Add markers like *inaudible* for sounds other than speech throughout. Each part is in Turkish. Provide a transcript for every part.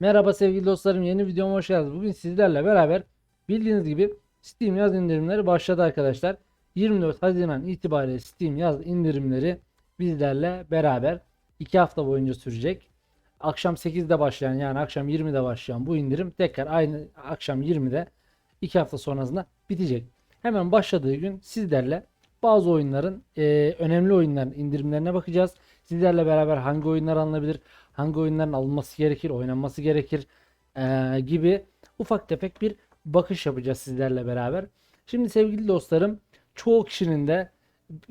Merhaba sevgili dostlarım yeni videoma hoş geldiniz. Bugün sizlerle beraber bildiğiniz gibi Steam yaz indirimleri başladı arkadaşlar. 24 Haziran itibariyle Steam yaz indirimleri bizlerle beraber 2 hafta boyunca sürecek. Akşam 8'de başlayan yani akşam 20'de başlayan bu indirim tekrar aynı akşam 20'de 2 hafta sonrasında bitecek. Hemen başladığı gün sizlerle bazı oyunların e, önemli oyunların indirimlerine bakacağız. Sizlerle beraber hangi oyunlar alınabilir, hangi oyunların alınması gerekir, oynanması gerekir e, gibi ufak tefek bir bakış yapacağız sizlerle beraber. Şimdi sevgili dostlarım çoğu kişinin de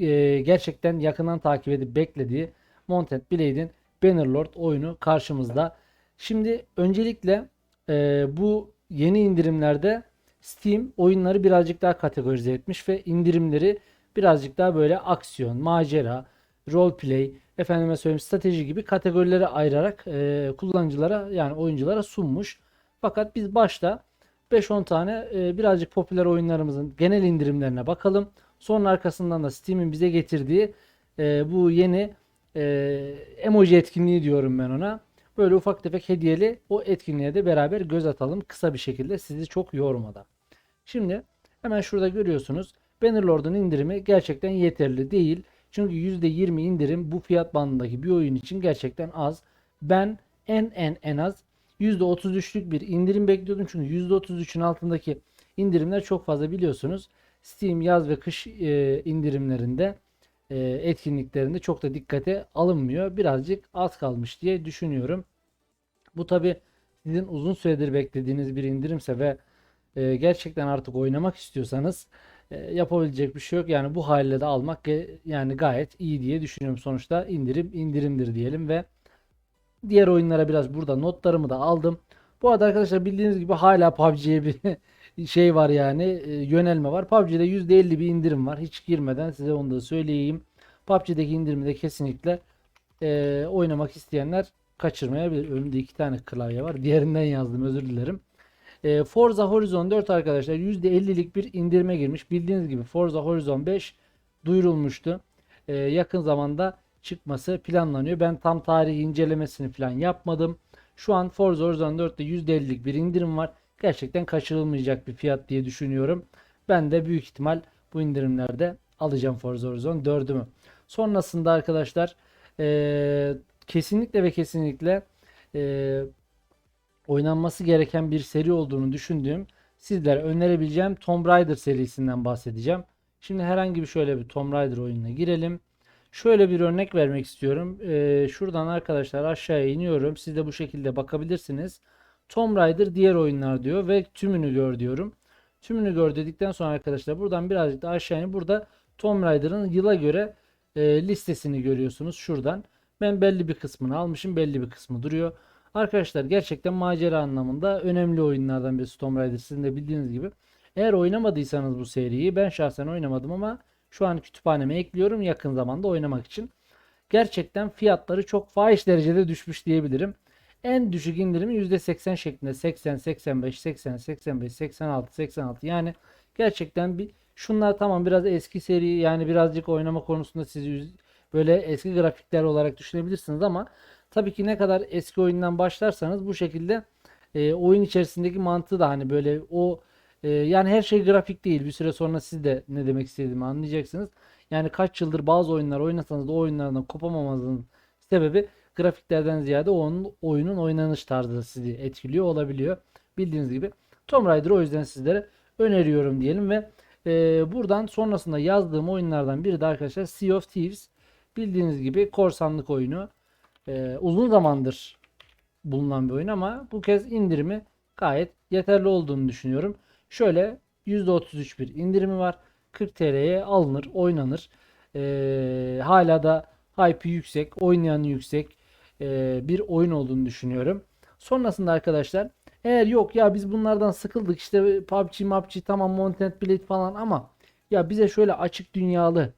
e, gerçekten yakından takip edip beklediği Mounted Blade'in Bannerlord oyunu karşımızda. Şimdi öncelikle e, bu yeni indirimlerde Steam oyunları birazcık daha kategorize etmiş ve indirimleri birazcık daha böyle aksiyon, macera, roleplay, efendime söyleyeyim strateji gibi kategorilere ayırarak e, kullanıcılara yani oyunculara sunmuş. Fakat biz başta 5-10 tane e, birazcık popüler oyunlarımızın genel indirimlerine bakalım. Sonra arkasından da Steam'in bize getirdiği e, bu yeni e, emoji etkinliği diyorum ben ona. Böyle ufak tefek hediyeli o etkinliğe de beraber göz atalım kısa bir şekilde sizi çok yormadan. Şimdi hemen şurada görüyorsunuz Bannerlord'un indirimi gerçekten yeterli değil. Çünkü %20 indirim bu fiyat bandındaki bir oyun için gerçekten az. Ben en en en az %33'lük bir indirim bekliyordum. Çünkü %33'ün altındaki indirimler çok fazla biliyorsunuz. Steam yaz ve kış e, indirimlerinde e, etkinliklerinde çok da dikkate alınmıyor. Birazcık az kalmış diye düşünüyorum. Bu tabi sizin uzun süredir beklediğiniz bir indirimse ve e, gerçekten artık oynamak istiyorsanız e, yapabilecek bir şey yok. Yani bu haliyle de almak yani gayet iyi diye düşünüyorum. Sonuçta indirim indirimdir diyelim ve diğer oyunlara biraz burada notlarımı da aldım. Bu arada arkadaşlar bildiğiniz gibi hala PUBG'ye bir *laughs* şey var yani e, yönelme var. PUBG'de %50 bir indirim var. Hiç girmeden size onu da söyleyeyim. PUBG'deki indirimi de kesinlikle e, oynamak isteyenler kaçırmayabilir. Önümde iki tane klavye var. Diğerinden yazdım özür dilerim. E, Forza Horizon 4 arkadaşlar %50'lik bir indirime girmiş. Bildiğiniz gibi Forza Horizon 5 duyurulmuştu. E, yakın zamanda çıkması planlanıyor. Ben tam tarih incelemesini falan yapmadım. Şu an Forza Horizon 4'te %50'lik bir indirim var. Gerçekten kaçırılmayacak bir fiyat diye düşünüyorum. Ben de büyük ihtimal bu indirimlerde alacağım Forza Horizon 4'ümü. Sonrasında arkadaşlar e, kesinlikle ve kesinlikle e, oynanması gereken bir seri olduğunu düşündüğüm sizlere önerebileceğim Tomb Raider serisinden bahsedeceğim. Şimdi herhangi bir şöyle bir Tomb Raider oyununa girelim. Şöyle bir örnek vermek istiyorum. Ee, şuradan arkadaşlar aşağıya iniyorum. Siz de bu şekilde bakabilirsiniz. Tomb Raider diğer oyunlar diyor ve tümünü gör diyorum. Tümünü gör dedikten sonra arkadaşlar buradan birazcık da aşağı inip burada Tomb Raider'ın yıla göre e, listesini görüyorsunuz şuradan. Ben belli bir kısmını almışım. Belli bir kısmı duruyor. Arkadaşlar gerçekten macera anlamında önemli oyunlardan birisi Tomb Raider. Sizin de bildiğiniz gibi. Eğer oynamadıysanız bu seriyi ben şahsen oynamadım ama şu an kütüphaneme ekliyorum yakın zamanda oynamak için. Gerçekten fiyatları çok fahiş derecede düşmüş diyebilirim. En düşük indirimi %80 şeklinde 80, 85, 80, 85, 86, 86 yani gerçekten bir şunlar tamam biraz eski seri yani birazcık oynama konusunda sizi böyle eski grafikler olarak düşünebilirsiniz ama tabii ki ne kadar eski oyundan başlarsanız bu şekilde e, oyun içerisindeki mantığı da hani böyle o e, yani her şey grafik değil. Bir süre sonra siz de ne demek istediğimi anlayacaksınız. Yani kaç yıldır bazı oyunlar oynasanız da o oyunlardan kopamamanızın sebebi grafiklerden ziyade onun oyunun oynanış tarzı sizi etkiliyor olabiliyor. Bildiğiniz gibi Tomb Raider o yüzden sizlere öneriyorum diyelim ve e, buradan sonrasında yazdığım oyunlardan biri de arkadaşlar Sea of Thieves. Bildiğiniz gibi korsanlık oyunu. E, uzun zamandır bulunan bir oyun ama bu kez indirimi gayet yeterli olduğunu düşünüyorum. Şöyle %33 bir indirimi var. 40 TL'ye alınır, oynanır. Ee, hala da hype'ı yüksek, oynayanı yüksek ee, bir oyun olduğunu düşünüyorum. Sonrasında arkadaşlar eğer yok ya biz bunlardan sıkıldık işte PUBG, MUBG tamam Mounted Blade falan ama ya bize şöyle açık dünyalı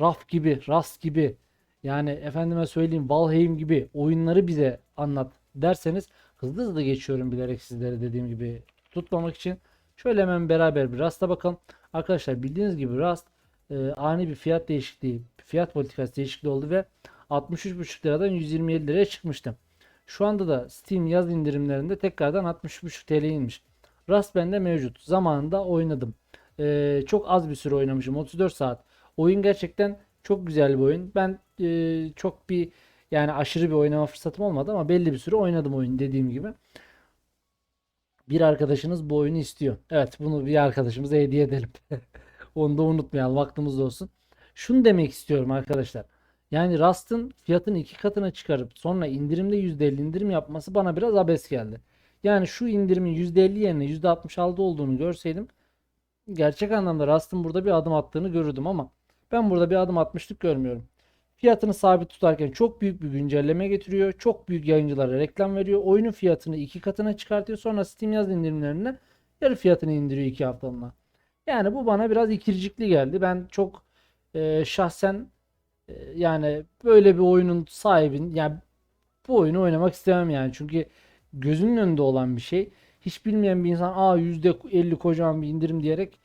Raf gibi, Rust gibi yani efendime söyleyeyim Valheim gibi oyunları bize anlat derseniz hızlı hızlı geçiyorum bilerek sizlere dediğim gibi tutmamak için. Şöyle hemen beraber bir Rust'a bakalım. Arkadaşlar bildiğiniz gibi Rust e, ani bir fiyat değişikliği, fiyat politikası değişikliği oldu ve 63,5 liradan 127 liraya çıkmıştı. Şu anda da Steam yaz indirimlerinde tekrardan 63,5 TL inmiş. Rust bende mevcut. Zamanında oynadım. Ee, çok az bir süre oynamışım. 34 saat. Oyun gerçekten çok güzel bir oyun. Ben e, çok bir yani aşırı bir oynama fırsatım olmadı ama belli bir süre oynadım oyun dediğim gibi. Bir arkadaşınız bu oyunu istiyor. Evet bunu bir arkadaşımıza hediye edelim. *laughs* Onu da unutmayalım vaktimiz olsun. Şunu demek istiyorum arkadaşlar. Yani Rust'ın fiyatını iki katına çıkarıp sonra indirimde %50 indirim yapması bana biraz abes geldi. Yani şu indirimin %50 yerine %66 olduğunu görseydim gerçek anlamda Rust'ın burada bir adım attığını görürdüm ama ben burada bir adım atmışlık görmüyorum. Fiyatını sabit tutarken çok büyük bir güncelleme getiriyor. Çok büyük yayıncılara reklam veriyor. Oyunun fiyatını iki katına çıkartıyor. Sonra Steam yaz indirimlerinde yarı fiyatını indiriyor iki haftalığına. Yani bu bana biraz ikircikli geldi. Ben çok e, şahsen e, yani böyle bir oyunun sahibin yani bu oyunu oynamak istemem yani. Çünkü gözünün önünde olan bir şey. Hiç bilmeyen bir insan aa %50 kocaman bir indirim diyerek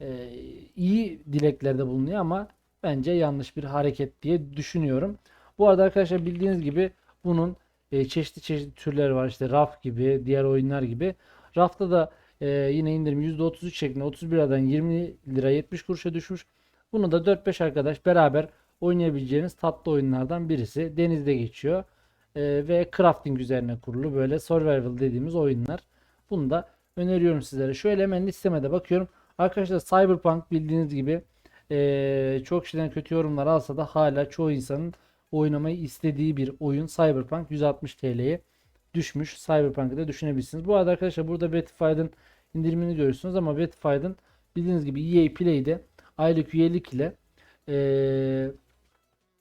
e, iyi dileklerde bulunuyor ama bence yanlış bir hareket diye düşünüyorum. Bu arada arkadaşlar bildiğiniz gibi bunun e, çeşitli çeşitli türleri var. İşte RAF gibi, diğer oyunlar gibi. RAF'ta da e, yine indirim %33 şeklinde 31 liradan 20 lira 70 kuruşa düşmüş. Bunu da 4-5 arkadaş beraber oynayabileceğiniz tatlı oyunlardan birisi. Denizde geçiyor. E, ve crafting üzerine kurulu böyle survival dediğimiz oyunlar. Bunu da öneriyorum sizlere. Şöyle hemen listemede bakıyorum. Arkadaşlar Cyberpunk bildiğiniz gibi e, çok kişiden kötü yorumlar alsa da hala çoğu insanın oynamayı istediği bir oyun Cyberpunk 160 TL'ye düşmüş. Cyberpunk'ı da düşünebilirsiniz. Bu arada arkadaşlar burada Battlefields'ın indirimini görüyorsunuz ama Battlefield'ın bildiğiniz gibi EA Play'de aylık üyelik ile e,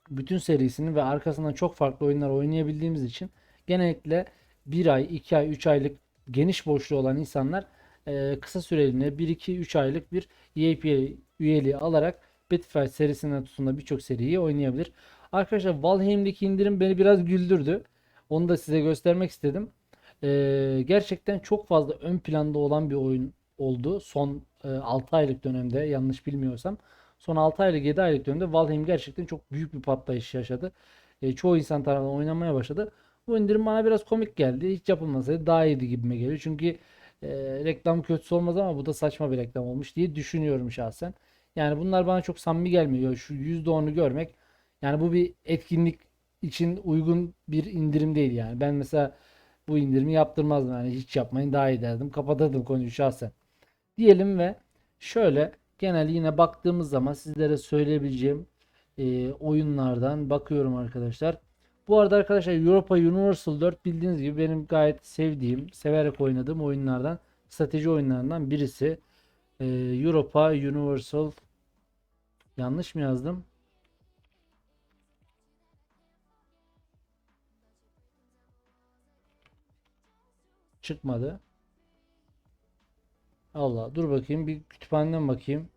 bütün serisini ve arkasından çok farklı oyunlar oynayabildiğimiz için genellikle 1 ay, 2 ay, 3 aylık geniş boşluğu olan insanlar e, kısa süreliğine 1-2-3 aylık bir EA üyeliği alarak Battlefield serisinden tutun da birçok seriyi oynayabilir. Arkadaşlar Valheim'deki indirim beni biraz güldürdü. Onu da size göstermek istedim. E, gerçekten çok fazla ön planda olan bir oyun oldu. Son e, 6 aylık dönemde yanlış bilmiyorsam. Son 6 aylık 7 aylık dönemde Valheim gerçekten çok büyük bir patlayış yaşadı. E, çoğu insan tarafından oynamaya başladı. Bu indirim bana biraz komik geldi. Hiç yapılmasaydı daha iyiydi gibime geliyor. Çünkü e, reklam kötüsü olmaz ama bu da saçma bir reklam olmuş diye düşünüyorum şahsen. Yani bunlar bana çok samimi gelmiyor. Şu %10'u görmek yani bu bir etkinlik için uygun bir indirim değil yani. Ben mesela bu indirimi yaptırmazdım yani hiç yapmayın daha iyi derdim. Kapatırdım konuyu şahsen. Diyelim ve şöyle genel yine baktığımız zaman sizlere söyleyebileceğim e, oyunlardan bakıyorum arkadaşlar. Bu arada arkadaşlar Europa Universal 4 bildiğiniz gibi benim gayet sevdiğim, severek oynadığım oyunlardan, strateji oyunlarından birisi. Ee, Europa Universal yanlış mı yazdım? Çıkmadı. Allah dur bakayım bir kütüphaneden bakayım.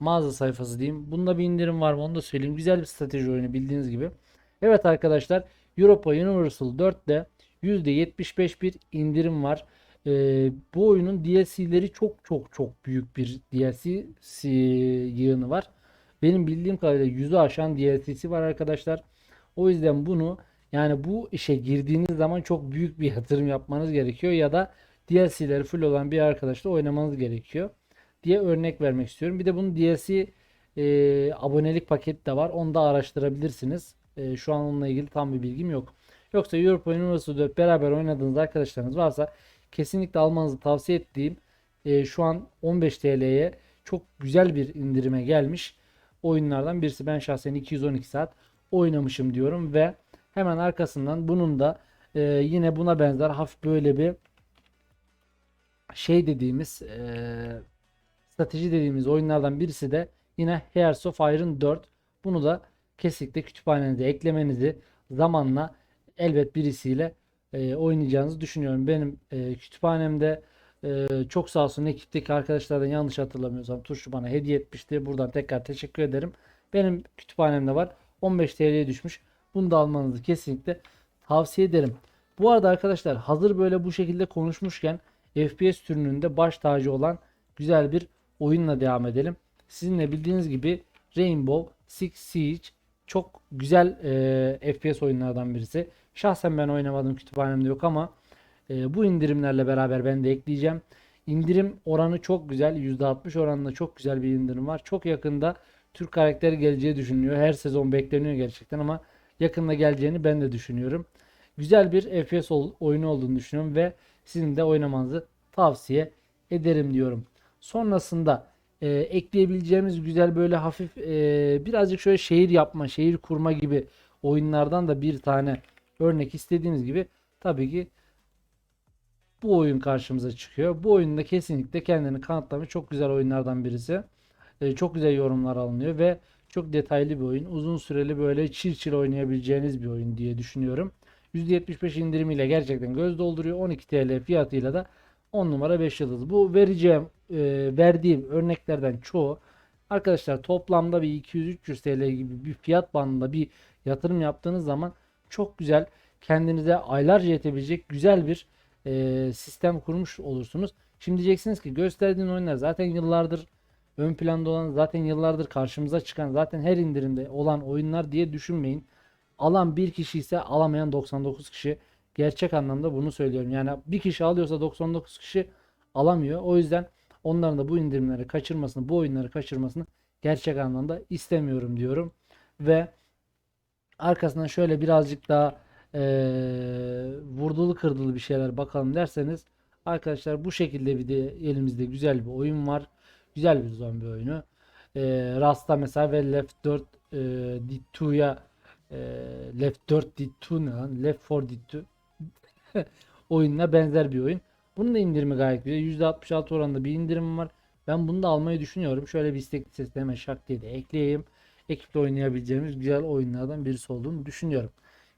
Mağaza sayfası diyeyim. Bunda bir indirim var mı onu da söyleyeyim. Güzel bir strateji oyunu bildiğiniz gibi. Evet arkadaşlar Europa Universal 4'te %75 bir indirim var. Ee, bu oyunun DLC'leri çok çok çok büyük bir DLC yığını var. Benim bildiğim kadarıyla yüzü aşan DLC'si var arkadaşlar. O yüzden bunu yani bu işe girdiğiniz zaman çok büyük bir yatırım yapmanız gerekiyor ya da DLC'leri full olan bir arkadaşla oynamanız gerekiyor diye örnek vermek istiyorum. Bir de bunun DLC e, abonelik paketi de var. Onu da araştırabilirsiniz. E, şu an onunla ilgili tam bir bilgim yok. Yoksa Europa Universalı 4 beraber oynadığınız arkadaşlarınız varsa kesinlikle almanızı tavsiye ettiğim e, şu an 15 TL'ye çok güzel bir indirime gelmiş oyunlardan birisi. Ben şahsen 212 saat oynamışım diyorum ve hemen arkasından bunun da e, yine buna benzer hafif böyle bir şey dediğimiz e, strateji dediğimiz oyunlardan birisi de yine Hearts of Iron 4. Bunu da kesinlikle kütüphanenize eklemenizi zamanla elbet birisiyle e, oynayacağınızı düşünüyorum. Benim e, kütüphanemde e, çok sağ olsun ekipteki arkadaşlardan yanlış hatırlamıyorsam Turşu bana hediye etmişti. Buradan tekrar teşekkür ederim. Benim kütüphanemde var. 15 TL'ye düşmüş. Bunu da almanızı kesinlikle tavsiye ederim. Bu arada arkadaşlar hazır böyle bu şekilde konuşmuşken FPS türünün de baş tacı olan güzel bir oyunla devam edelim. Sizinle bildiğiniz gibi Rainbow Six Siege çok güzel e, FPS oyunlardan birisi. Şahsen ben oynamadım kütüphanemde yok ama e, bu indirimlerle beraber ben de ekleyeceğim. İndirim oranı çok güzel. %60 oranında çok güzel bir indirim var. Çok yakında Türk karakteri geleceği düşünülüyor. Her sezon bekleniyor gerçekten ama yakında geleceğini ben de düşünüyorum. Güzel bir FPS oyunu olduğunu düşünüyorum ve sizin de oynamanızı tavsiye ederim diyorum. Sonrasında e, ekleyebileceğimiz güzel böyle hafif e, birazcık şöyle şehir yapma, şehir kurma gibi oyunlardan da bir tane örnek istediğiniz gibi tabii ki bu oyun karşımıza çıkıyor. Bu oyunda kesinlikle kendini kanıtlamış çok güzel oyunlardan birisi. E, çok güzel yorumlar alınıyor ve çok detaylı bir oyun. Uzun süreli böyle çil çil oynayabileceğiniz bir oyun diye düşünüyorum. %75 indirimiyle gerçekten göz dolduruyor. 12 TL fiyatıyla da 10 numara 5 yıldız. Bu vereceğim e, verdiğim örneklerden çoğu arkadaşlar toplamda bir 200-300 TL gibi bir fiyat bandında bir yatırım yaptığınız zaman çok güzel kendinize aylarca yetebilecek güzel bir e, sistem kurmuş olursunuz. Şimdi diyeceksiniz ki gösterdiğin oyunlar zaten yıllardır ön planda olan zaten yıllardır karşımıza çıkan zaten her indirimde olan oyunlar diye düşünmeyin. Alan bir kişi ise alamayan 99 kişi. Gerçek anlamda bunu söylüyorum. Yani bir kişi alıyorsa 99 kişi alamıyor. O yüzden onların da bu indirimleri kaçırmasını, bu oyunları kaçırmasını gerçek anlamda istemiyorum diyorum. Ve arkasından şöyle birazcık daha eee vurdulu kırdılı bir şeyler bakalım derseniz arkadaşlar bu şekilde bir de elimizde güzel bir oyun var. Güzel bir zombi oyunu. Eee Rasta mesela ve Left 4 eee Dead 2'ya eee, Left 4 Dead 2 ne lan? Left 4 Dead 2 *laughs* oyununa benzer bir oyun. Bunun da indirimi gayet güzel. %66 oranında bir indirim var. Ben bunu da almayı düşünüyorum. Şöyle bir istek listesine hemen şak diye de ekleyeyim. Ekiple oynayabileceğimiz güzel oyunlardan birisi olduğunu düşünüyorum.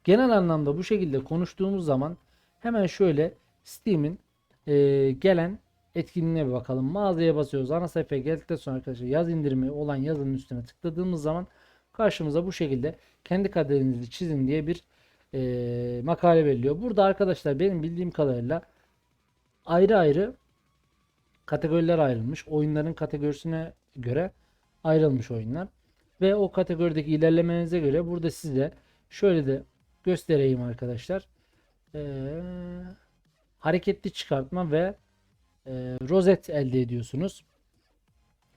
Genel anlamda bu şekilde konuştuğumuz zaman hemen şöyle Steam'in e, gelen etkinliğine bir bakalım. Mağazaya basıyoruz. Ana sayfaya geldikten sonra arkadaşlar yaz indirimi olan yazının üstüne tıkladığımız zaman karşımıza bu şekilde kendi kaderinizi çizin diye bir e, makale veriliyor. Burada arkadaşlar benim bildiğim kadarıyla ayrı ayrı kategoriler ayrılmış. Oyunların kategorisine göre ayrılmış oyunlar. Ve o kategorideki ilerlemenize göre burada size şöyle de göstereyim arkadaşlar. Ee, hareketli çıkartma ve e, rozet elde ediyorsunuz.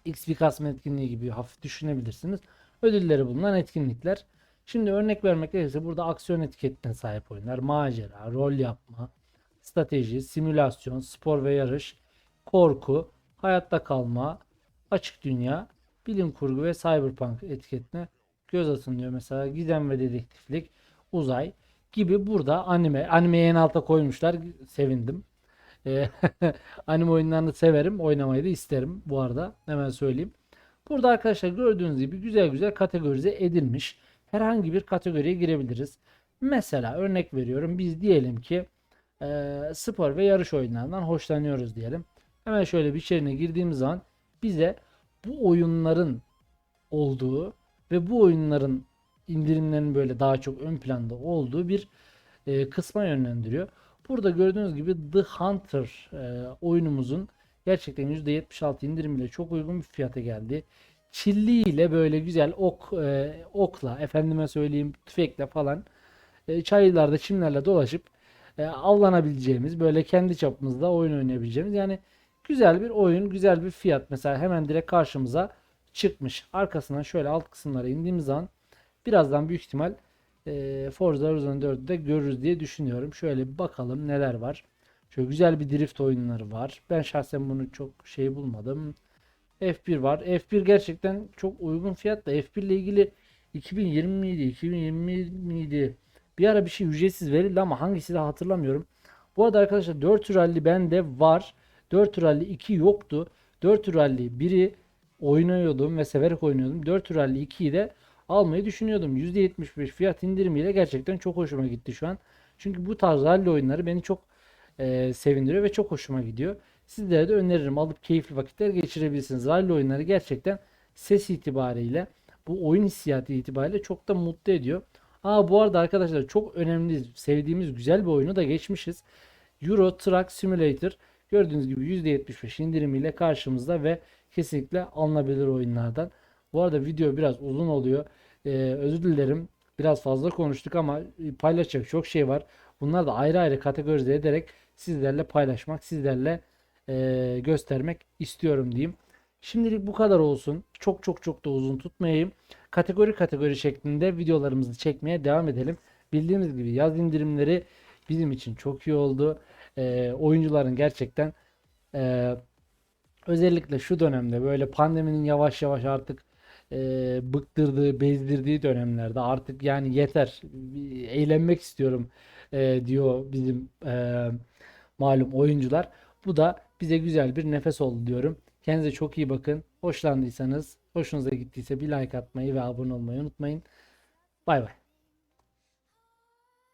XP kasma etkinliği gibi hafif düşünebilirsiniz. Ödülleri bulunan etkinlikler. Şimdi örnek vermek gerekirse burada aksiyon etiketine sahip oyunlar, macera, rol yapma, strateji, simülasyon, spor ve yarış, korku, hayatta kalma, açık dünya, bilim kurgu ve cyberpunk etiketine göz atın diyor. Mesela gizem ve dedektiflik, uzay gibi burada anime. Animeyi en alta koymuşlar. Sevindim. Ee, *laughs* anime oyunlarını severim. Oynamayı da isterim bu arada. Hemen söyleyeyim. Burada arkadaşlar gördüğünüz gibi güzel güzel kategorize edilmiş. Herhangi bir kategoriye girebiliriz. Mesela örnek veriyorum. Biz diyelim ki e, spor ve yarış oyunlarından hoşlanıyoruz diyelim. Hemen şöyle bir içeriğine girdiğimiz zaman bize bu oyunların olduğu ve bu oyunların indirimlerinin böyle daha çok ön planda olduğu bir e, kısma yönlendiriyor. Burada gördüğünüz gibi The Hunter e, oyunumuzun gerçekten %76 indirimle çok uygun bir fiyata geldi. Çilli ile böyle güzel ok e, okla efendime söyleyeyim tüfekle falan e, çayırlarda çimlerle dolaşıp e, avlanabileceğimiz böyle kendi çapımızda oyun oynayabileceğimiz yani güzel bir oyun güzel bir fiyat mesela hemen direkt karşımıza çıkmış. Arkasından şöyle alt kısımlara indiğimiz zaman birazdan büyük ihtimal e, Forza Horizon 4'ü de görürüz diye düşünüyorum. Şöyle bir bakalım neler var. Şöyle güzel bir drift oyunları var. Ben şahsen bunu çok şey bulmadım. F1 var. F1 gerçekten çok uygun fiyatla. F1 ile ilgili 2020 miydi? 2020 miydi? Bir ara bir şey ücretsiz verildi ama hangisi de hatırlamıyorum. Bu arada arkadaşlar 4 rally bende var. 4 rally 2 yoktu. 4 rally 1'i oynuyordum ve severek oynuyordum. 4 rally 2'yi de almayı düşünüyordum. %75 fiyat indirimiyle gerçekten çok hoşuma gitti şu an. Çünkü bu tarz rally oyunları beni çok e, sevindiriyor ve çok hoşuma gidiyor. Sizlere de öneririm alıp keyifli vakitler geçirebilirsiniz. Rally oyunları gerçekten ses itibariyle bu oyun hissiyatı itibariyle çok da mutlu ediyor. Aa bu arada arkadaşlar çok önemli sevdiğimiz güzel bir oyunu da geçmişiz. Euro Truck Simulator gördüğünüz gibi %75 indirimiyle karşımızda ve kesinlikle alınabilir oyunlardan. Bu arada video biraz uzun oluyor. Ee, özür dilerim. Biraz fazla konuştuk ama e, paylaşacak çok şey var. Bunları da ayrı ayrı kategorize ederek sizlerle paylaşmak, sizlerle e, göstermek istiyorum diyeyim. Şimdilik bu kadar olsun. Çok çok çok da uzun tutmayayım. Kategori kategori şeklinde videolarımızı çekmeye devam edelim. Bildiğimiz gibi yaz indirimleri bizim için çok iyi oldu. E, oyuncuların gerçekten e, özellikle şu dönemde böyle pandeminin yavaş yavaş artık e, bıktırdığı, bezdirdiği dönemlerde artık yani yeter, eğlenmek istiyorum e, diyor bizim e, malum oyuncular. Bu da bize güzel bir nefes oldu diyorum. Kendinize çok iyi bakın. Hoşlandıysanız, hoşunuza gittiyse bir like atmayı ve abone olmayı unutmayın. Bay bay.